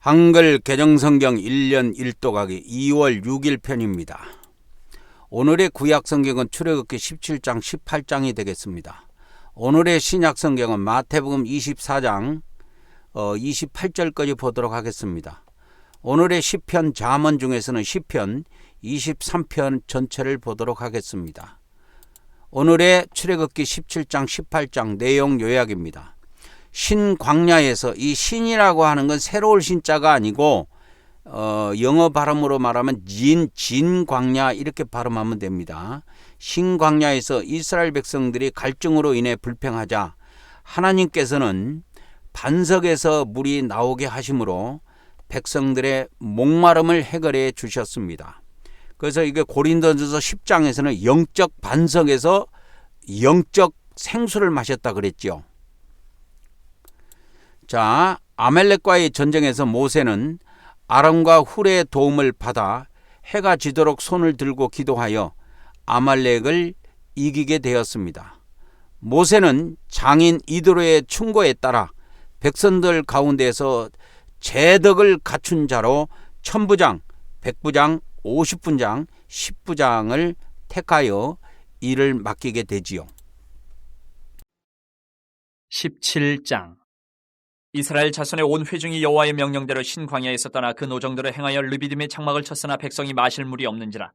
한글 개정성경 1년 1도가기 2월 6일 편입니다. 오늘의 구약성경은 출애굽기 17장 18장이 되겠습니다. 오늘의 신약성경은 마태복음 24장 28절까지 보도록 하겠습니다. 오늘의 시편 자문 중에서는 시편 23편 전체를 보도록 하겠습니다. 오늘의 출애굽기 17장 18장 내용 요약입니다. 신광야에서 이 신이라고 하는 건 새로울 신자가 아니고 어, 영어 발음으로 말하면 진 진광야 이렇게 발음하면 됩니다. 신광야에서 이스라엘 백성들이 갈증으로 인해 불평하자 하나님께서는 반석에서 물이 나오게 하심으로 백성들의 목마름을 해결해 주셨습니다. 그래서 이게 고린도전서 10장에서는 영적 반석에서 영적 생수를 마셨다 그랬죠. 자, 아멜렉과의 전쟁에서 모세는 아람과 훌의 도움을 받아 해가 지도록 손을 들고 기도하여 아말렉을 이기게 되었습니다. 모세는 장인 이드로의 충고에 따라 백성들 가운데서 재덕을 갖춘 자로 천부장, 백부장, 오십분장, 십부장을 택하여 일을 맡기게 되지요. 17장 이스라엘 자손의 온 회중이 여호와의 명령대로 신광야에서 떠나 그 노정대로 행하여 르비딤의 장막을 쳤으나 백성이 마실 물이 없는지라.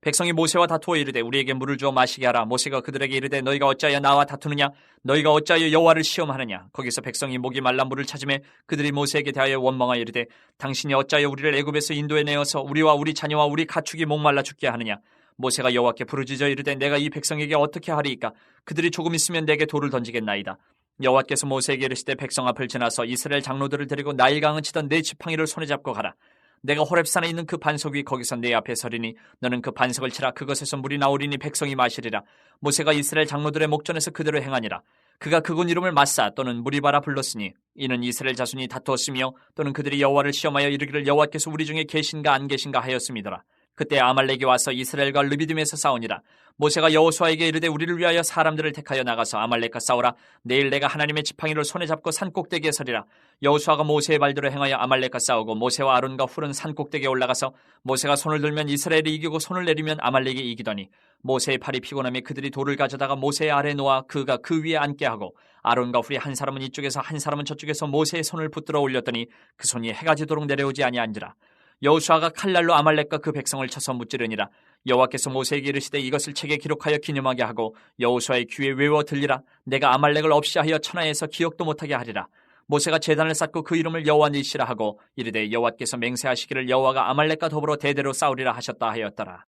백성이 모세와 다투어 이르되 우리에게 물을 주어 마시게 하라. 모세가 그들에게 이르되 너희가 어찌하여 나와 다투느냐? 너희가 어찌하여 여호와를 시험하느냐? 거기서 백성이 목이 말라 물을 찾음에 그들이 모세에게 대하여 원망하여 이르되 당신이 어찌하여 우리를 애굽에서 인도에 내어서 우리와 우리 자녀와 우리 가축이 목말라 죽게 하느냐? 모세가 여호와께 부르짖어 이르되 내가 이 백성에게 어떻게 하리이까? 그들이 조금 있으면 내게 돌을 던지겠나이다 여호와께서 모세에게 이르시되 백성 앞을 지나서 이스라엘 장로들을 데리고 나일강을 치던 내 지팡이를 손에 잡고 가라. 내가 호렙산에 있는 그 반석 위 거기서 내 앞에 서리니 너는 그 반석을 치라 그것에서 물이 나오리니 백성이 마시리라. 모세가 이스라엘 장로들의 목전에서 그대로 행하니라. 그가 그곳 이름을 마사 또는 무리바라 불렀으니 이는 이스라엘 자손이 다투었으며 또는 그들이 여호와를 시험하여 이르기를 여호와께서 우리 중에 계신가 안 계신가 하였음이더라. 그때 아말렉이 와서 이스라엘과 르비딤에서 싸우니라. 모세가 여호수아에게 이르되 우리를 위하여 사람들을 택하여 나가서 아말렉과 싸우라. 내일 내가 하나님의 지팡이를 손에 잡고 산 꼭대기에 서리라. 여호수아가 모세의 말대로 행하여 아말렉과 싸우고 모세와 아론과 훌은 산 꼭대기에 올라가서 모세가 손을 들면 이스라엘이 이기고 손을 내리면 아말렉이 이기더니 모세의 팔이 피곤함에 그들이 돌을 가져다가 모세의 아래 놓아 그가 그 위에 앉게 하고 아론과 훌이 한 사람은 이쪽에서 한 사람은 저쪽에서 모세의 손을 붙들어 올렸더니 그 손이 해가 지도록 내려오지 아니한지라. 여호수아가 칼날로 아말렉과 그 백성을 쳐서 무찌르니라. 여호와께서 모세에게 이르시되 이것을 책에 기록하여 기념하게 하고 여호수아의 귀에 외워 들리라. 내가 아말렉을 없이 하여 천하에서 기억도 못하게 하리라. 모세가 제단을 쌓고 그 이름을 여호와 니시라 하고 이르되 여호와께서 맹세하시기를 여호와가 아말렉과 더불어 대대로 싸우리라 하셨다 하였더라.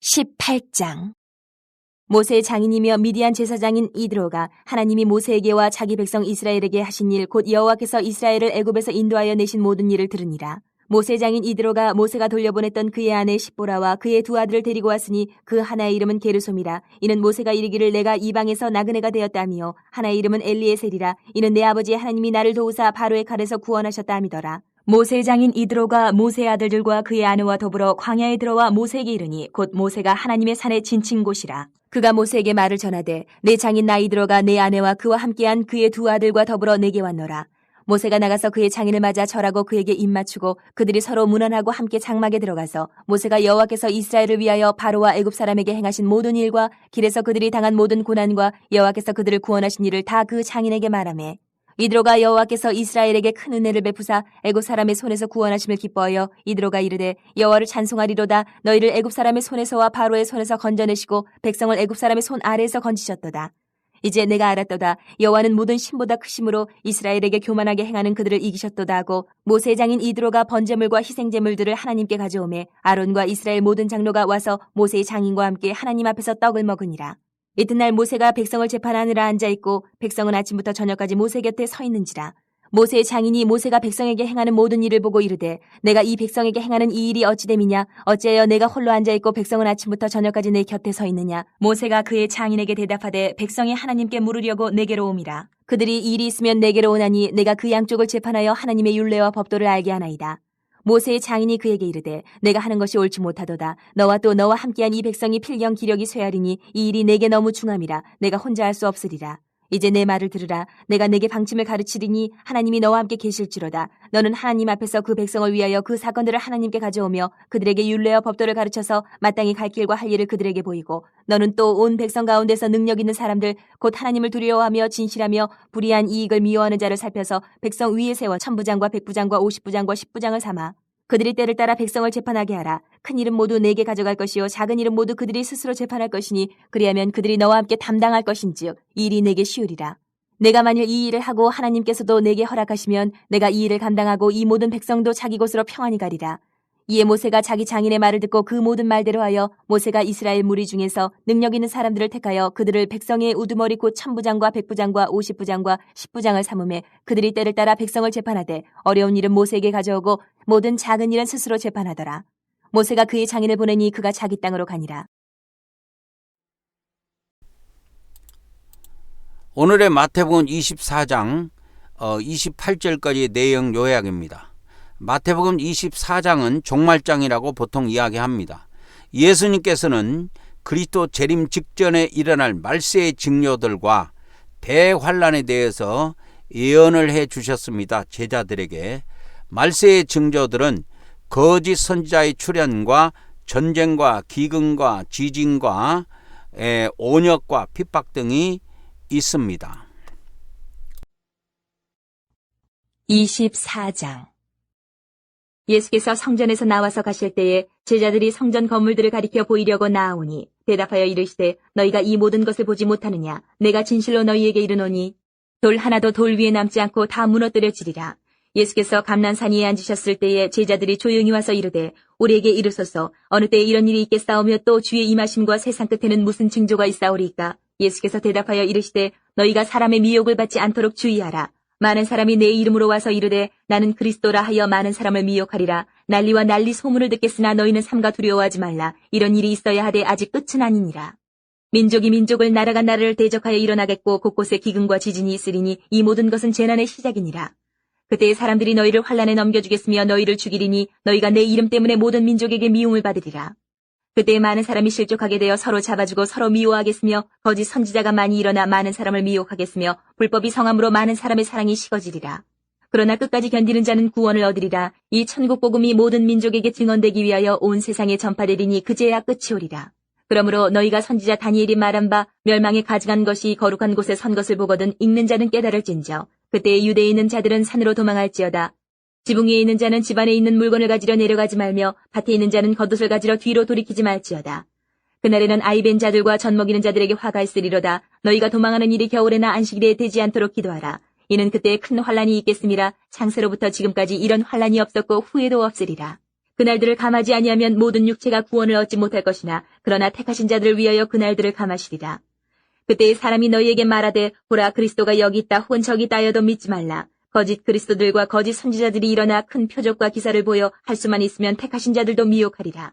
18장 모세의 장인이며 미디안 제사장인 이드로가 하나님이 모세에게와 자기 백성 이스라엘에게 하신 일 곧 여호와께서 이스라엘을 애굽에서 인도하여 내신 모든 일을 들으니라. 모세 장인 이드로가 모세가 돌려보냈던 그의 아내 십보라와 그의 두 아들을 데리고 왔으니 그 하나의 이름은 게르솜이라. 이는 모세가 이르기를 내가 이방에서 나그네가 되었다며 하나의 이름은 엘리에셀이라. 이는 내 아버지 하나님이 나를 도우사 바로의 칼에서 구원하셨다 함이더라. 모세 장인 이드로가 모세 아들들과 그의 아내와 더불어 광야에 들어와 모세에게 이르니 곧 모세가 하나님의 산에 진친 곳이라. 그가 모세에게 말을 전하되 내 장인 나 이드로가 내 아내와 그와 함께한 그의 두 아들과 더불어 내게 왔노라. 모세가 나가서 그의 장인을 맞아 절하고 그에게 입맞추고 그들이 서로 문안하고 함께 장막에 들어가서 모세가 여호와께서 이스라엘을 위하여 바로와 애굽 사람에게 행하신 모든 일과 길에서 그들이 당한 모든 고난과 여호와께서 그들을 구원하신 일을 다 그 장인에게 말하매 이드로가 여호와께서 이스라엘에게 큰 은혜를 베푸사 애굽 사람의 손에서 구원하심을 기뻐하여 이드로가 이르되 여호와를 찬송하리로다 너희를 애굽 사람의 손에서와 바로의 손에서 건져내시고 백성을 애굽 사람의 손 아래에서 건지셨도다. 이제 내가 알았도다. 여호와는 모든 신보다 크심으로 이스라엘에게 교만하게 행하는 그들을 이기셨도다 하고 모세 장인 이드로가 번제물과 희생 제물들을 하나님께 가져오매 아론과 이스라엘 모든 장로가 와서 모세의 장인과 함께 하나님 앞에서 떡을 먹으니라. 이튿날 모세가 백성을 재판하느라 앉아 있고 백성은 아침부터 저녁까지 모세 곁에 서 있는지라. 모세의 장인이 모세가 백성에게 행하는 모든 일을 보고 이르되 내가 이 백성에게 행하는 이 일이 어찌됨이냐? 어찌하여 내가 홀로 앉아 있고 백성은 아침부터 저녁까지 내 곁에 서 있느냐? 모세가 그의 장인에게 대답하되 백성이 하나님께 물으려고 내게로 옴이라. 그들이 일이 있으면 내게로 오나니 내가 그 양쪽을 재판하여 하나님의 율례와 법도를 알게 하나이다 모세의 장인이 그에게 이르되 내가 하는 것이 옳지 못하도다. 너와 또 너와 함께한 이 백성이 필경 기력이 쇠하리니 이 일이 내게 너무 중함이라 내가 혼자 할 수 없으리라. 이제 내 말을 들으라. 내가 내게 방침을 가르치리니 하나님이 너와 함께 계실지로다. 너는 하나님 앞에서 그 백성을 위하여 그 사건들을 하나님께 가져오며 그들에게 율례와 법도를 가르쳐서 마땅히 갈 길과 할 일을 그들에게 보이고 너는 또 온 백성 가운데서 능력 있는 사람들 곧 하나님을 두려워하며 진실하며 불의한 이익을 미워하는 자를 살펴서 백성 위에 세워 천부장과 백부장과 오십부장과 십부장을 삼아 그들이 때를 따라 백성을 재판하게 하라. 큰 일은 모두 내게 가져갈 것이요 작은 일은 모두 그들이 스스로 재판할 것이니 그리하면 그들이 너와 함께 담당할 것인즉 이 일이 내게 쉬우리라. 내가 만일 이 일을 하고 하나님께서도 내게 허락하시면 내가 이 일을 감당하고 이 모든 백성도 자기 곳으로 평안히 가리라. 이에 모세가 자기 장인의 말을 듣고 그 모든 말대로 하여 모세가 이스라엘 무리 중에서 능력 있는 사람들을 택하여 그들을 백성의 우두머리 곧 천부장과 백부장과 오십부장과 십부장을 삼음해 그들이 때를 따라 백성을 재판하되 어려운 일은 모세에게 가져오고 모든 작은 일은 스스로 재판하더라. 모세가 그의 장인을 보내니 그가 자기 땅으로 가니라. 오늘의 마태복음 24장 28절까지의 내용 요약입니다. 마태복음 24장은 종말장이라고 보통 이야기합니다. 예수님께서는 그리스도 재림 직전에 일어날 말세의 징조들과 대환란에 대해서 예언을 해 주셨습니다. 제자들에게 말세의 징조들은 거짓 선지자의 출현과 전쟁과 기근과 지진과 에, 온역과 핍박 등이 있습니다. 24장. 예수께서 성전에서 나와서 가실 때에 제자들이 성전 건물들을 가리켜 보이려고 나아오니 대답하여 이르시되 너희가 이 모든 것을 보지 못하느냐? 내가 진실로 너희에게 이르노니 돌 하나도 돌 위에 남지 않고 다 무너뜨려지리라 예수께서 감난산 위에 앉으셨을 때에 제자들이 조용히 와서 이르되 우리에게 이르소서 어느 때에 이런 일이 있겠사오며 또 주의 임하심과 세상 끝에는 무슨 징조가 있사오리까 예수께서 대답하여 이르시되 너희가 사람의 미혹을 받지 않도록 주의하라 많은 사람이 내 이름으로 와서 이르되 나는 그리스도라 하여 많은 사람을 미혹하리라. 난리와 난리 소문을 듣겠으나 너희는 삼가 두려워하지 말라. 이런 일이 있어야 하되 아직 끝은 아니니라. 민족이 민족을 나라가 나라를 대적하여 일어나겠고 곳곳에 기근과 지진이 있으리니 이 모든 것은 재난의 시작이니라. 그때 사람들이 너희를 환란에 넘겨주겠으며 너희를 죽이리니 너희가 내 이름 때문에 모든 민족에게 미움을 받으리라. 그때 많은 사람이 실족하게 되어 서로 잡아주고 서로 미워하겠으며 거짓 선지자가 많이 일어나 많은 사람을 미혹하겠으며 불법이 성함으로 많은 사람의 사랑이 식어지리라. 그러나 끝까지 견디는 자는 구원을 얻으리라. 이 천국 복음이 모든 민족에게 증언되기 위하여 온 세상에 전파되리니 그제야 끝이 오리라. 그러므로 너희가 선지자 다니엘이 말한 바 멸망에 가져간 것이 거룩한 곳에 선 것을 보거든 읽는 자는 깨달을진저. 그때 유대에 있는 자들은 산으로 도망할지어다. 지붕 위에 있는 자는 집 안에 있는 물건을 가지러 내려가지 말며 밭에 있는 자는 겉옷을 가지러 뒤로 돌이키지 말지어다. 그날에는 아이벤 자들과 젖 먹이는 자들에게 화가 있으리로다. 너희가 도망하는 일이 겨울에나 안식일에 되지 않도록 기도하라. 이는 그때 큰 환란이 있겠음이라 창세로부터 지금까지 이런 환란이 없었고 후에도 없으리라. 그날들을 감하지 아니하면 모든 육체가 구원을 얻지 못할 것이나 그러나 택하신 자들을 위하여 그날들을 감하시리라. 그때 사람이 너희에게 말하되 보라 그리스도가 여기 있다 혹은 저기 있다 하여도 믿지 말라. 거짓 그리스도들과 거짓 선지자들이 일어나 큰 표적과 기사를 보여 할 수만 있으면 택하신 자들도 미혹하리라.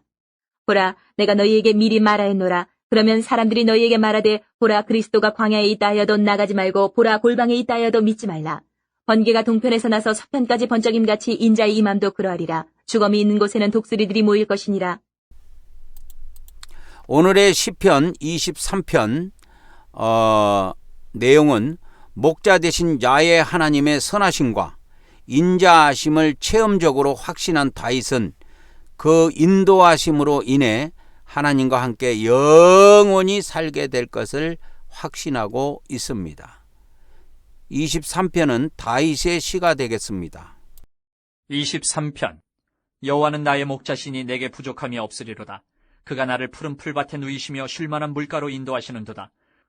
보라, 내가 너희에게 미리 말하였노라. 그러면 사람들이 너희에게 말하되 보라 그리스도가 광야에 있다 하여도 나가지 말고 보라 골방에 있다 하여도 믿지 말라. 번개가 동편에서 나서 서편까지 번쩍임같이 인자의 임함도 그러하리라. 주검이 있는 곳에는 독수리들이 모일 것이니라. 오늘의 시편 23편 어, 내용은 목자 되신 야의 하나님의 선하심과 인자하심을 체험적으로 확신한 다윗은 그 인도하심으로 인해 하나님과 함께 영원히 살게 될 것을 확신하고 있습니다. 23편은 다윗의 시가 되겠습니다. 23편 여호와는 나의 목자시니 내게 부족함이 없으리로다. 그가 나를 푸른 풀밭에 누이시며 쉴만한 물가로 인도하시는도다.